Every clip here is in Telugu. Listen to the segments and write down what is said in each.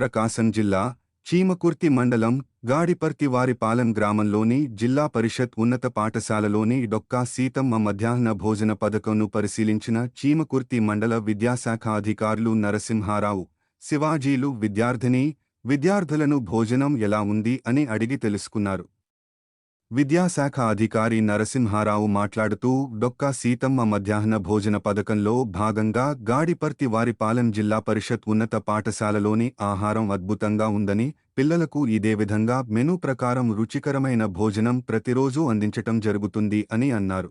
ప్రకాశం జిల్లా చీమకుర్తి మండలం గాడిపర్తివారిపాలెం గ్రామంలోని జిల్లా పరిషత్ ఉన్నత పాఠశాలలోని డొక్కా సీతమ్మ మధ్యాహ్న భోజన పథకంను పరిశీలించిన చీమకుర్తి మండల విద్యాశాఖ అధికారులు నరసింహారావు శివాజీలు విద్యార్థిని విద్యార్థులను భోజనం ఎలా ఉంది అని అడిగి తెలుసుకున్నారు. విద్యాశాఖ అధికారి నరసింహారావు మాట్లాడుతూ డొక్కా సీతమ్మ మధ్యాహ్న భోజన పథకంలో భాగంగా గాడిపర్తి వారిపాలెం జిల్లా పరిషత్ ఉన్నత పాఠశాలలోని ఆహారం అద్భుతంగా ఉందని పిల్లలకు ఇదే విధంగా మెనూ ప్రకారం రుచికరమైన భోజనం ప్రతిరోజూ అందించటం జరుగుతుంది అని అన్నారు.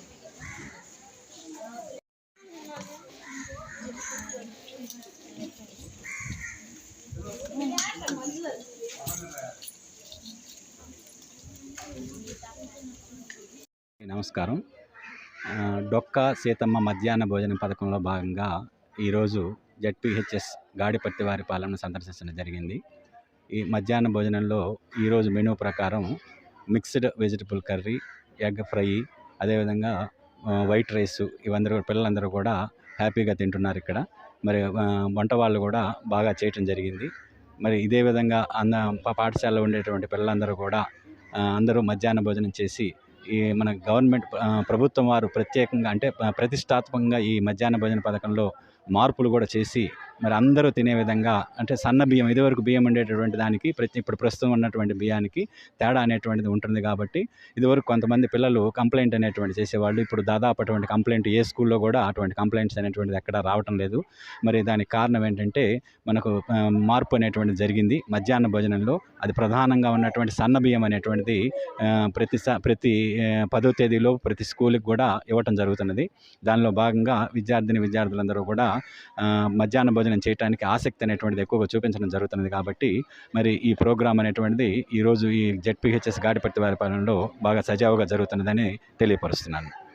నమస్కారం. డొక్క డొక్కా సీతమ్మ మధ్యాహ్న భోజన పథకంలో భాగంగా ఈరోజు జడ్పిహెచ్ఎస్ గాడిపత్తి వారి పాలన సందర్శించడం జరిగింది. ఈ మధ్యాహ్న భోజనంలో ఈరోజు మెనూ ప్రకారం mixed vegetable curry egg fry అదేవిధంగా వైట్ రైస్ ఇవందరూ పిల్లలందరూ కూడా హ్యాపీగా తింటున్నారు ఇక్కడ. మరి వంట వాళ్ళు కూడా బాగా చేయటం జరిగింది. మరి ఇదే విధంగా అన్న పాఠశాలలో ఉండేటువంటి పిల్లలందరూ కూడా అందరూ మధ్యాహ్న భోజనం చేసి ఈ మన గవర్నమెంట్ ప్రభుత్వం వారు ప్రత్యేకంగా అంటే ప్రతిష్టాత్మకంగా ఈ మధ్యాహ్న భోజన పథకంలో మార్పులు కూడా చేసి మరి అందరూ తినే విధంగా అంటే సన్న బియ్యం ఇదివరకు బియ్యం ఉండేటటువంటి దానికి ప్రతి ఇప్పుడు ప్రస్తుతం ఉన్నటువంటి బియ్యానికి తేడా అనేటువంటిది ఉంటుంది కాబట్టి ఇదివరకు కొంతమంది పిల్లలు కంప్లైంట్ అనేటువంటి చేసేవాళ్ళు ఇప్పుడు దాదాపు అటువంటి కంప్లైంట్ ఏ స్కూల్లో కూడా అటువంటి కంప్లైంట్స్ అనేటువంటిది ఎక్కడ రావటం లేదు. మరి దానికి కారణం ఏంటంటే మనకు మార్పు అనేటువంటిది జరిగింది. మధ్యాహ్న భోజనంలో అది ప్రధానంగా ఉన్నటువంటి సన్న బియ్యం అనేటువంటిది ప్రతి స- ప్రతి పదో తేదీలో ప్రతి స్కూల్కి కూడా ఇవ్వటం జరుగుతున్నది. దానిలో భాగంగా విద్యార్థిని విద్యార్థులందరూ కూడా మధ్యాహ్న భోజనం చేయడానికి ఆసక్తి అనేటువంటిది ఎక్కువగా చూపించడం జరుగుతున్నది కాబట్టి మరి ఈ ప్రోగ్రామ్ అనేటువంటిది ఈరోజు ఈ జెడ్పీహెచ్ఎస్ గాడిపట్టి వారి పాలనలో బాగా సజావుగా జరుగుతున్నదని తెలియపరుస్తున్నాను.